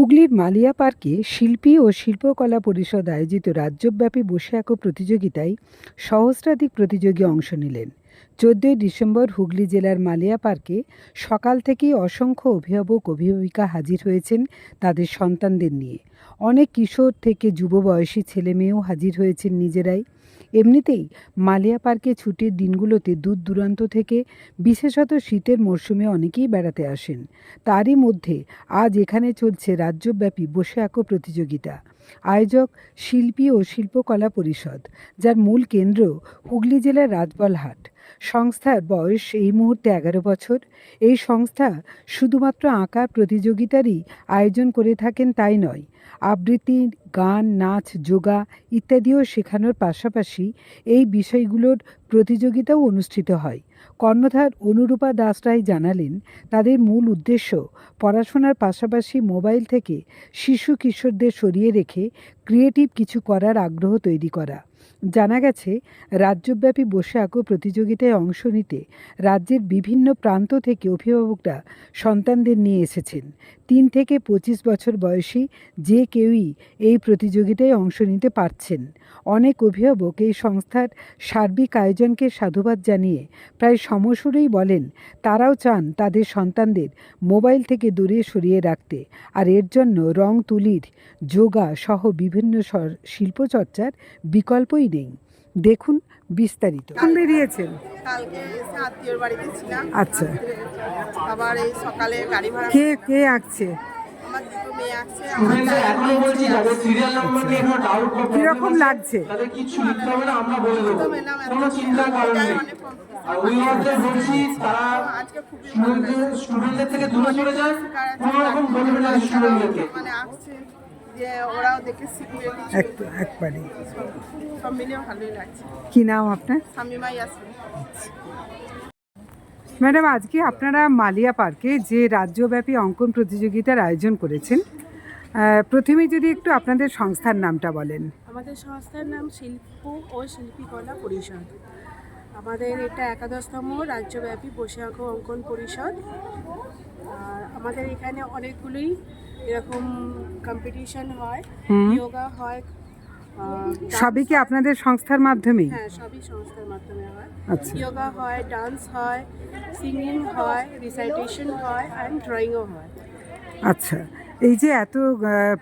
হুগলির মালিয়া পার্কে শিল্পী ও শিল্পকলা পরিষদ আয়োজিত রাজ্যব্যাপী বসে আঁকো প্রতিযোগিতায় সহস্রাধিক প্রতিযোগী অংশ নিলেন। চোদ্দই ডিসেম্বর হুগলি জেলার মালিয়া পার্কে সকাল থেকেই অসংখ্য অভিভাবক, অভিভাবিকা হাজির হয়েছেন তাদের সন্তানদের নিয়ে। অনেক কিশোর থেকে যুব বয়সী ছেলে মেয়েও হাজির হয়েছেন নিজেরাই। এমনিতেই মালিয়া পার্কে ছুটির দিনগুলোতে দূর দূরান্ত থেকে, বিশেষত শীতের মরশুমে অনেকেই বেড়াতে আসেন। তারই মধ্যে আজ এখানে চলছে রাজ্যব্যাপী বসে আঁকো প্রতিযোগিতা। আয়োজক শিল্পী ও শিল্পকলা পরিষদ, যার মূল কেন্দ্র হুগলি জেলার রাজবলহাট। সংস্থার বয়স এই মুহূর্তে এগারো বছর। এই সংস্থা শুধুমাত্র আঁকার প্রতিযোগিতারই আয়োজন করে থাকেন তাই নয়, আবৃত্তি, গান, নাচ, যোগা ইত্যাদিও শেখানোর পাশাপাশি এই বিষয়গুলোর প্রতিযোগিতাও অনুষ্ঠিত হয়। কর্ণধার অনুরূপা দাস রায় জানালেন, তাদের মূল উদ্দেশ্য পড়াশোনার পাশাপাশি মোবাইল থেকে শিশু কিশোরদের সরিয়ে রেখে ক্রিয়েটিভ কিছু করার আগ্রহ তৈরি করা। জানা গেছে, রাজ্যব্যাপী বসে আঁকো প্রতিযোগিতায় অংশ নিতে রাজ্যের বিভিন্ন প্রান্ত থেকে অভিভাবকরা সন্তানদের নিয়ে এসেছেন। তিন থেকে পঁচিশ বছর বয়সী যে কেউই এই প্রতিযোগিতায় অংশ নিতে পারছেন। অনেক অভিভাবক এই সংস্থার সার্বিক আয়োজনকে সাধুবাদ জানিয়ে প্রায় সমসুরেই বলেন, তারাও চান তাদের সন্তানদের মোবাইল থেকে দূরে সরিয়ে রাখতে। আর এর জন্য রং, তুলির, যোগা সহ বিভিন্ন শিল্পচর্চার শিল্পচর্চার বিকল্পই নেই। দেখুন বিস্তারিত। বেরিয়েছেন কালকে এসে আত্মীয়র বাড়িতে ছিলাম। আচ্ছা। আবার এই সকালে গাড়ি ভাড়া কে কে আঁকছে? কীরকম লাগছে? আজকে খুবই স্টুডেন্টদের থেকে দূরে চলে যান কোনো রকম বলবে না স্টুডেন্টদেরকে মানে আসছে ওরাও দেখে শিখবে কিছু। একবারে। সব মিলিয়েও ভালোই লাগছে। কি নাম আপনার? ম্যাডাম আজকে আপনারা মালিয়া পার্কে যে রাজ্যব্যাপী অঙ্কন প্রতিযোগিতার আয়োজন করেছেন আহ, প্রথমেই যদি একটু আপনাদের সংস্থার নামটা বলেন। আমাদের সংস্থার নাম শিল্প ও শিল্পীকলা পরিষদ। আমাদের এটা একাদশতম রাজ্যব্যাপী বসে অঙ্কন পরিষদ। আর আমাদের এখানে অনেকগুলোই এরকম কম্পিটিশন হয়। যোগা হয় সবই কি আপনাদের সংস্থার মাধ্যমে হ্যাঁ সবই সংস্থার মাধ্যমে হয়। আচ্ছা। যোগা হয় ডান্স হয় সিঙ্গিং হয় রিসাইটেশন হয় অ্যান্ড ড্রয়িংও হয়। আচ্ছা এই যে এত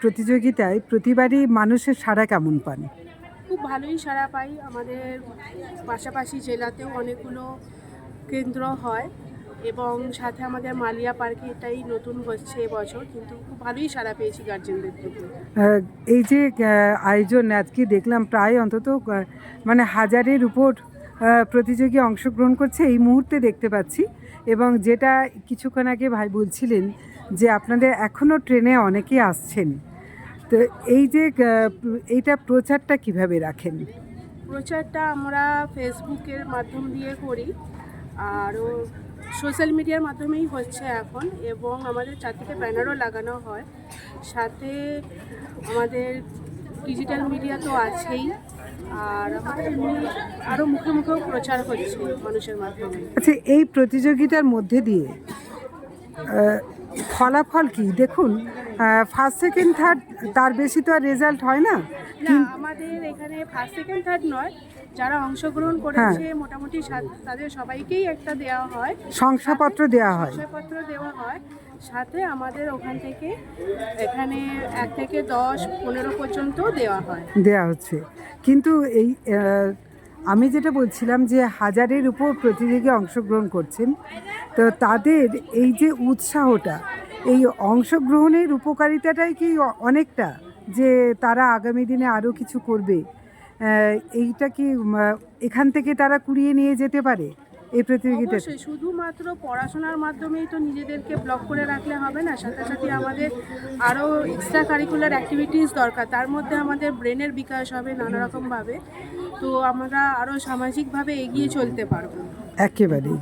প্রতিযোগিতায় প্রতিবারই মানুষের সাড়া কেমন পান? খুব ভালোই সাড়া পাই। আমাদের পাশাপাশি জেলাতেও অনেকগুলো কেন্দ্র হয়। এবং সাথে আমাদের মালিয়া পার্কে এটাই নতুন হচ্ছে এবছর কিন্তু খুব ভালোই সাড়া পেয়েছি গার্জেনদের থেকে। এই যে আয়োজন আজকে দেখলাম প্রায় অন্তত মানে হাজারের উপর প্রতিযোগী অংশগ্রহণ করছে এই মুহূর্তে দেখতে পাচ্ছি। এবং যেটা কিছুক্ষণ আগে ভাই বলছিলেন যে আপনাদের এখনও ট্রেনে অনেকে আসছেন। তো এই যে এইটা প্রচারটা কীভাবে রাখেন? প্রচারটা আমরা ফেসবুকের মাধ্যম দিয়ে করি। আরও সোশ্যাল মিডিয়ার মাধ্যমেই হচ্ছে এখন এবং আমাদের চারদিকে ব্যানারও লাগানো হয়। সাথে আমাদের ডিজিটাল মিডিয়া তো আছেই আর আমাদের আরও মুখে মুখেও প্রচার হচ্ছে মানুষের মাধ্যমে। আচ্ছা এই প্রতিযোগিতার মধ্যে দিয়ে ফলাফল কি? দেখুন ফার্স্ট সেকেন্ড থার্ড তার বেশি তো আর রেজাল্ট হয় না। না আমাদের এখানে ফার্স্ট সেকেন্ড থার্ড নয়। যারা অংশগ্রহণ করেছে মোটামুটি তাদের সবাইকেই একটা দেওয়া হয়। শংসাপত্র দেওয়া হয়। পরিচয়পত্র দেওয়া হয়। সাথে আমাদের ওখান থেকে এখানে এক থেকে দশ পনেরো পর্যন্ত দেওয়া হয়। দেওয়া হচ্ছে। কিন্তু এই আমি যেটা বলছিলাম যে হাজারের উপর প্রতিযোগী অংশগ্রহণ করছেন তো তাদের এই যে উৎসাহটা এই অংশগ্রহণের উপকারিতাটাই কি অনেকটা যে তারা আগামী দিনে আরও কিছু করবে? এইটা কি এখান থেকে তারা কুড়িয়ে নিয়ে যেতে পারে এই প্রতিযোগিতা শুধুমাত্র পড়াশোনার মাধ্যমেই তো নিজেদেরকে ব্লক করে রাখলে হবে না সাথে সাথে আমাদের আরও এক্সট্রা কারিকুলার অ্যাক্টিভিটিস দরকার তার মধ্যে আমাদের ব্রেনের বিকাশ হবে নানা রকমভাবে তো আমরা আরও সামাজিকভাবে এগিয়ে চলতে পারব। একেবারেই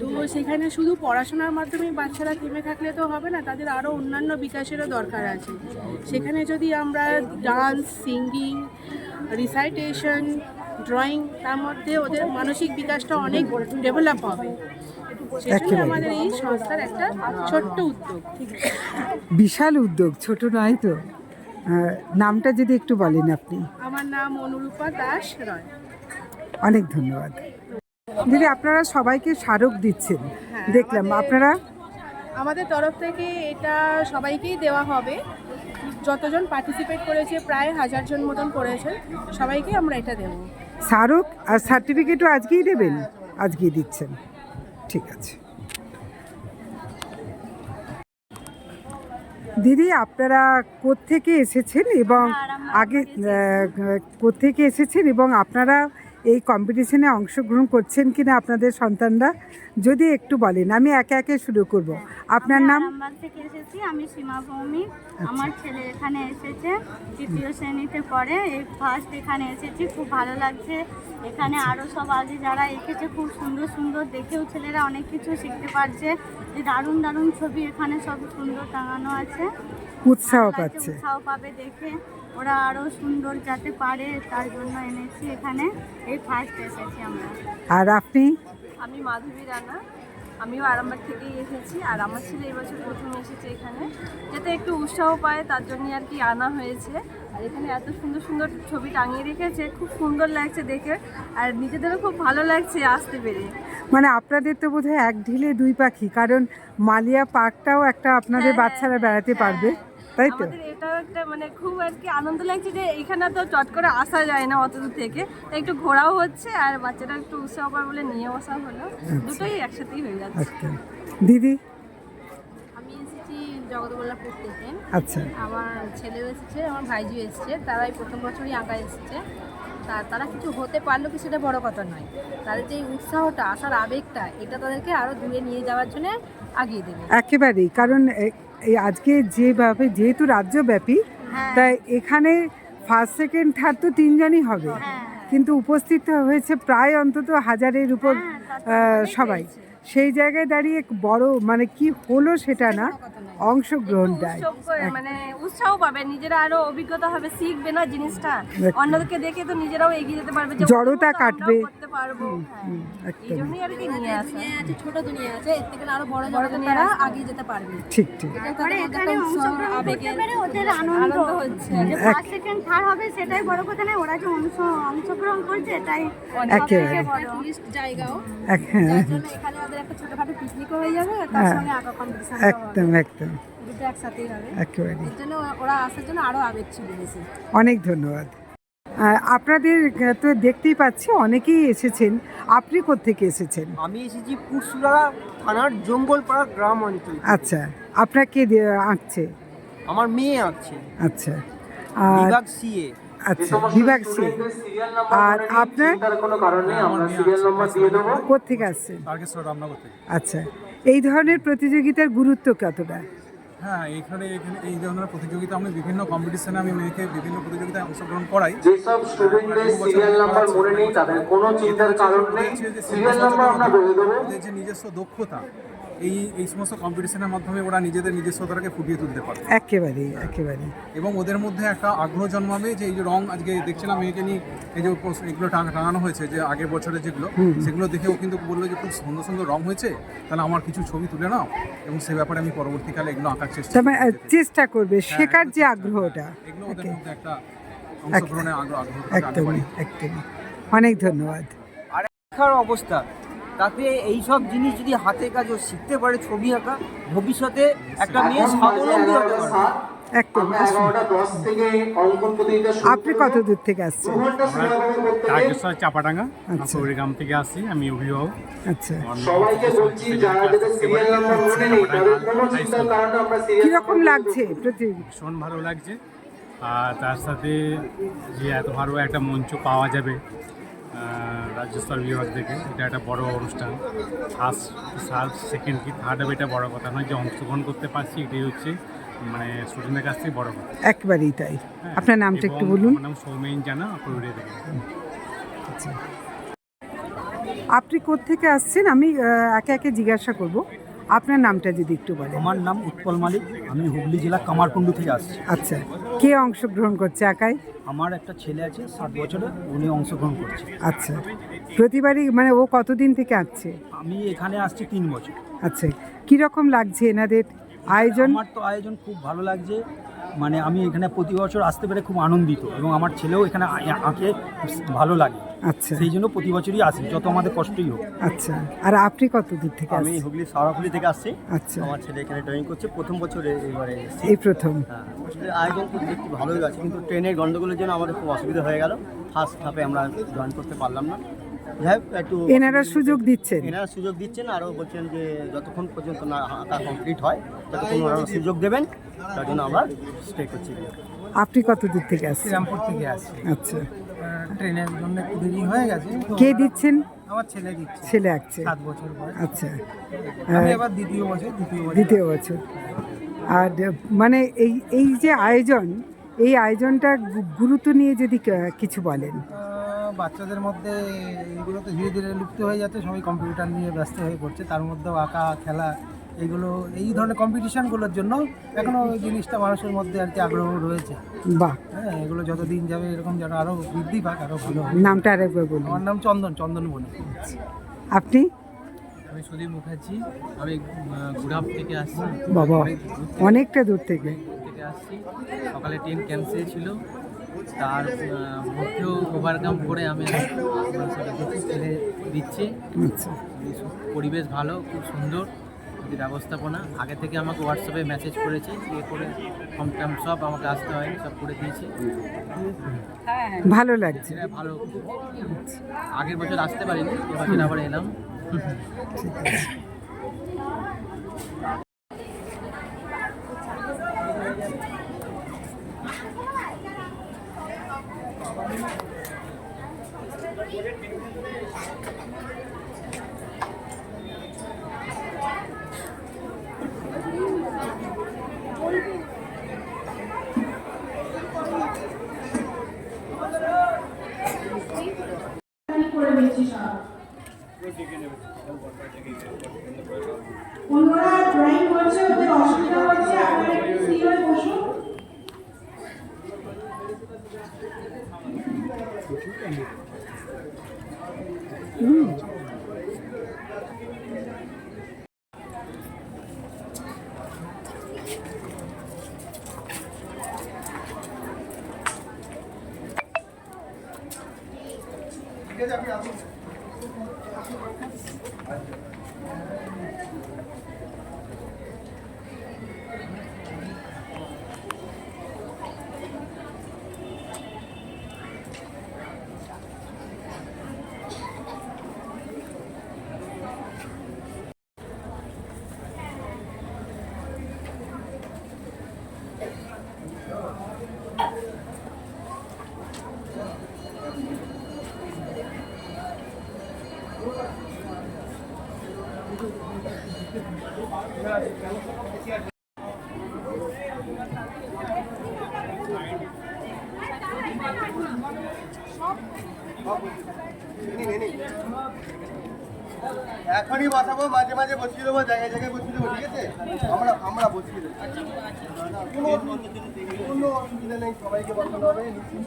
তো সেখানে শুধু পড়াশোনার মাধ্যমেই বাচ্চারা থেমে থাকলে তো হবে না তাদের আরও অন্যান্য বিকাশেরও দরকার আছে। সেখানে যদি আমরা ডান্স সিঙ্গিং রিসাইটেশন ড্রয়িং তার মধ্যে ওদের মানসিক বিকাশটা অনেক ডেভেলপ হবে। আমাদের এই সংস্থার একটা ছোট্ট উদ্যোগ। বিশাল উদ্যোগ ছোট নয় তো। নামটা যদি একটু বলেন আপনি। আমার নাম অনুরূপা দাস রয়। অনেক ধন্যবাদ। দিদি আপনারা সবাইকে স্মারক দিচ্ছেন। হ্যাঁ, দেখলাম আপনারা? আমাদের তরফ থেকে এটা সবাইকেই দেওয়া হবে। যতজন পার্টিসিপেট করেছে প্রায় হাজার জন মতন করেছে সবাইকে আমরা এটা দেবো। স্মারক আর সার্টিফিকেটও আজকেই দেবেন? আজকেই দিচ্ছেন। ঠিক আছে। দিদি আপনারা কোত্থেকে এসেছেন এবং আগে আহ, কোত্থেকে এসেছেন এবং আপনারা এই কম্পিটিশনে অংশগ্রহণ করছেন কি না আপনাদের সন্তানরা যদি একটু বলেন। আমি একে একে শুরু করব। আপনার নাম? আচ্ছা। আরামবাগ থেকে এসেছি আমি সীমা ভৌমিক। আমার ছেলে এখানে এসেছে তৃতীয় শ্রেণীতে পড়ে। এই ফার্স্ট এখানে এসেছি খুব ভালো লাগছে। এখানে আচ্ছা। আরও সব আগে যারা এসেছে খুব সুন্দর সুন্দর দেখেও ছেলেরা অনেক কিছু শিখতে পারছে। যে দারুণ দারুণ ছবি এখানে সব সুন্দর টাঙানো আছে। উৎসাহ পাচ্ছে। উৎসাহ পাবে দেখে। ওরা আরও সুন্দর যাতে পারে তার জন্য এনেছি এখানে। এই ফার্স্ট এসেছি আমরা। আর আপনি? আমি মাধবী রানা। আমিও আরামবাগ থেকেই এসেছি। আর আমার ছেলে এবছর প্রথম এসেছে এখানে। যাতে একটু উৎসাহ পায় তার জন্য আর কি আনা হয়েছে। আর এখানে এত সুন্দর সুন্দর ছবি টাঙিয়ে রেখেছে। খুব সুন্দর লাগছে দেখে। আর নিজেদেরও খুব ভালো লাগছে আসতে পেরে। মানে আপনাদের তো বোধহয় এক ঢিলে দুই পাখি। কারণ মালিয়া পার্কটাও একটা আপনাদের হ্যাঁ, বাচ্চারা বেড়াতে পারবে। তাই তো? এটাও একটা মানে খুব আর কি আনন্দ লাগছে যে এখানে তো চট করে আসা যায় না অত দূর থেকে। একটু ঘোরাও হচ্ছে আর বাচ্চারা একটু উৎসাহ পায় বলে নিয়ে আসা হলো। দুটোই একসাথেই হয়ে যাচ্ছে। আচ্ছা। দিদি? আমি এসেছি জগৎবল্লভপুর থেকে। আচ্ছা। আমার ছেলেও এসেছে আমার ভাইজিও এসেছে। তারা এই প্রথম বছরই আঁকা এসেছে। তা তারা কিছু হতে পারল কি সেটা বড় কথা নয়। তাদের যে উৎসাহটা আসার আবেগটা এটা তাদেরকে আরও দূরে নিয়ে যাওয়ার জন্য আগিয়ে দেবে। একেবারেই। কারণ এই আজকে যেভাবে যেহেতু রাজ্যব্যাপী হ্যাঁ। তাই এখানে ফার্স্ট সেকেন্ড থার্ড তো তিনজনই হবে। হ্যাঁ। কিন্তু উপস্থিত হয়েছে প্রায় অন্তত হাজারের উপর হ্যাঁ, সবাই। সেই জায়গায় দাঁড়িয়ে বড় মানে কি হলো সেটা না অংশগ্রহণটাই উৎসব মানে উৎসাহ পাবে নিজেরা আরও অভিজ্ঞতা হবে শিখবে না জিনিসটা। অন্যদেরকে দেখে তো নিজেরাও এগিয়ে যেতে পারবে যে জড়তা কাটবে। হ্যাঁ। আর কি নিয়ে আসা। দুনিয়া আছে ছোট দুনিয়া আছে এর থেকে আরও বড় বড় তারা আগিয়ে যেতে পারবে। ঠিক ঠিক। এখানে অংশগ্রহণ করতে পেরে ওদের আনন্দ আনন্দ। হচ্ছে। যে ফার্স্ট সেকেন্ড থার্ড হবে সেটাই বড় কথা নয় ওরা যে অংশ অংশগ্রহণ করছে এটাই একেবারে। জায়গাও। এখানে ওদের একটা ছোটখাটো পিকনিকও হয়ে যাবে তার হ্যাঁ। সঙ্গে আঁকা কম্পিটিশন একদম একদম। দুটো একসাথেই হবে। একেবারে এর জন্য ওরা আসার জন্য আরও আবেগ ছিল বেশি। অনেক ধন্যবাদ। আপনাদের তো দেখতেই পাচ্ছি অনেকেই এসেছেন। আপনি কোত্থেকে এসেছেন? আমি এসেছি পুরসুরা থানার জঙ্গলপাড়া গ্রাম অঞ্চল। আচ্ছা আপনাকে আঁকছে? আমার মেয়ে আঁকছে। আচ্ছা। আর বিভাগ সিএ আচ্ছা বিভাগ সে। আর আপনার? কোনো কারণে আমরা সিরিয়াল নম্বর দিয়ে দেবো। কোত্থেকে আসছেন? তারকেশ্বর রামনগর থেকে। আচ্ছা এই ধরনের প্রতিযোগিতার গুরুত্ব কতটা? হ্যাঁ এখানে এই ধরনের প্রতিযোগিতা আমি বিভিন্ন কম্পিটিশনে আমি মেয়েকে বিভিন্ন প্রতিযোগিতায় অংশগ্রহণ করাই। যেসব স্টুডেন্টদের সিরিয়াল নাম্বার মনে নেই তাদের কোনো চিন্তার কারণ নেই। সিরিয়াল নাম্বার আমরা বলে দেবো। যে নিজস্ব দক্ষতা এই এই সমস্ত কম্পিটিশনের মাধ্যমে ওরা নিজেদের নিজস্বতাকে ফুটিয়ে তুলতে পারে একেবারেই একেবারেই। এবং ওদের মধ্যে একটা আগ্রহ জন্মাবে যে এই যে রং আজকে দেখছিলাম মেয়েকে নিয়ে এই যে এগুলো টাঙানো হয়েছে যে আগের বছরে যেগুলো সেগুলো দেখেও কিন্তু বলল যে খুব সুন্দর সুন্দর রং হয়েছে তাহলে আমার কিছু ছবি তুলে নাও। এবং সে ব্যাপারে আমি পরবর্তীকালে এগুলো আঁকার চেষ্টা মানে। চেষ্টা করবে হ্যাঁ, শেখার যে আগ্রহটা। এগুলো ওদের মধ্যে একটা অংশগ্রহণের আগ্রহ একদমই একদমই। অনেক ধন্যবাদ। শিক্ষার অবস্থা তাতে এই সব জিনিস যদি হাতে কাজও শিখতে পারে ছবি আঁকা ভবিষ্যতে একটা মেয়ে স্বাবলম্বী হতে পারবে। একদম আপনি কত দূর থেকে আসছেন? তারকেশ্বর চাপাডাঙ্গা আচ্ছা। গ্রাম থেকে আসি আমি অভিভাবক। আচ্ছা। সবাইকে বলছি যারা যাদের সিরিয়াল নাম্বার নেই তাদের কোনো চিন্তার কারণে আমরা সিরিয়াল কীরকম লাগছে ভীষণ ভালো লাগছে। আর তার সাথে যে এত ভালো একটা মঞ্চ পাওয়া যাবে আহ, রাজ্য স্তর বিভাগ থেকে। এটা একটা বড় অনুষ্ঠান। ফার্স্ট ফার্স্ট সেকেন্ড কি? থার্ড হবে এটা বড় কথা নয়। যে অংশগ্রহণ করতে পারছি এটাই হচ্ছে মানে স্টুডেন্টের কাছ থেকে বড় কথা। একবারেই তাই। হ্যাঁ, আপনার নামটা একটু বলুন। নাম সৌমেন জানা পুরুলিয়া থেকে আপনি কোত্থেকে আসছেন? আমি একে একে জিজ্ঞাসা করব। আপনার নামটা যদি একটু বলেন। আমার নাম উৎপল মালিক আমি হুগলি জেলা কামারকুণ্ডু থেকে আসছি। আচ্ছা কে অংশগ্রহণ করছে একাই? আমার একটা ছেলে আছে সাত বছরে উনি অংশগ্রহণ করছে। আচ্ছা প্রতিবারই মানে ও কতদিন থেকে আসছে? আমি এখানে আসছি তিন বছর। আচ্ছা কীরকম লাগছে এনাদের আয়োজন? আমার তো আয়োজন খুব ভালো লাগছে। মানে আমি এখানে প্রতি বছর আসতে পেরে খুব আনন্দিত এবং আমার ছেলেও এখানে আঁকে ভালো লাগে। আচ্ছা। সেই জন্য প্রতি বছরই আসি যত আমাদের কষ্টই হোক। আচ্ছা আর আপনি কত দূর থেকে আমি হুগলি সারাফুলি থেকে আসছি। আচ্ছা। আমার ছেলে এখানে ট্রেনিং করছে প্রথম বছর এবারে এই প্রথম? হ্যাঁ আসলে আয়োজন খুব দেখতে ভালোই আছে কিন্তু ট্রেনের গন্ডগোলের জন্য আমাদের খুব অসুবিধা হয়ে গেল। ফার্স্ট ধাপে আমরা জয়েন করতে পারলাম না। একটু এনারা সুযোগ দিচ্ছেন। এনারা সুযোগ দিচ্ছেন আরও বলছেন যে যতক্ষণ পর্যন্ত না আঁকা কমপ্লিট হয় ততক্ষণ ওনারা সুযোগ দেবেন তার জন্য আমরা স্টে করছি আপনি কত দূর থেকে আসছেন? শ্রীরামপুর থেকে আসছি। আচ্ছা। ট্রেনের জন্য একটু দেরি হয়ে গেছে কে দিচ্ছেন? আমার ছেলে দিচ্ছে। ছেলে আঁকছে সাত বছর বয়স। আচ্ছা। আমি আহ, এবার দ্বিতীয় বছর দ্বিতীয় বছর। দ্বিতীয় বছর। আর মানে এই এই যে আয়োজন এই আয়োজনটা গুরুত্ব নিয়ে যদি কিছু বলেন। বাচ্চাদের মধ্যে এগুলো তো ধীরে ধীরে লুপ্ত হয়ে যাচ্ছে সবাই কম্পিউটার নিয়ে ব্যস্ত হয়ে পড়ছে তার মধ্যেও আঁকা খেলা এগুলো এই ধরনের কম্পিটিশানগুলোর জন্য এখনও ওই জিনিসটা মানুষের মধ্যে আর কি আগ্রহ রয়েছে। বাহ। হ্যাঁ এগুলো যত দিন যাবে এরকম যেন আরও বৃদ্ধি পাক আরও ভালো। নামটা আরেকবার বলুন। আমার নাম চন্দন চন্দন বলি আপনি? আমি সুদীপ মুখার্জি আমি গুড়াপ থেকে আসছি। বাবা অনেক অনেকটা দূর থেকে। থেকে আসছি। সকালে ট্রেন ক্যান্সেল ছিল। তার মধ্যেও ওভারকাম করে আমি ছেলে দিচ্ছে। আচ্ছা। পরিবেশ ভালো খুব সুন্দর ব্যবস্থাপনা। আগে থেকে আমাকে হোয়াটসঅ্যাপে মেসেজ করেছে ইয়ে করে ফর্ম টর্ম সব আমাকে আসতে হয়নি সব করে দিয়েছে। ভালো লাগছে। ভালো। আগের বছর আসতে পারিনি এবছর আবার এলাম। অন্যরা ড্রয়িং করছে অসুবিধা হচ্ছে আপনারা একটু ফ্রি হয়ে বসুন এখনই বসাবো মাঝে মাঝে বসিয়ে দেবো জায়গায় জায়গায় বসিয়ে দেবো ঠিক আছে আমরা আমরা বসিয়ে দেবো কোনো অসুবিধা নেই সবাইকে বসানো হবে নিশ্চিন্ত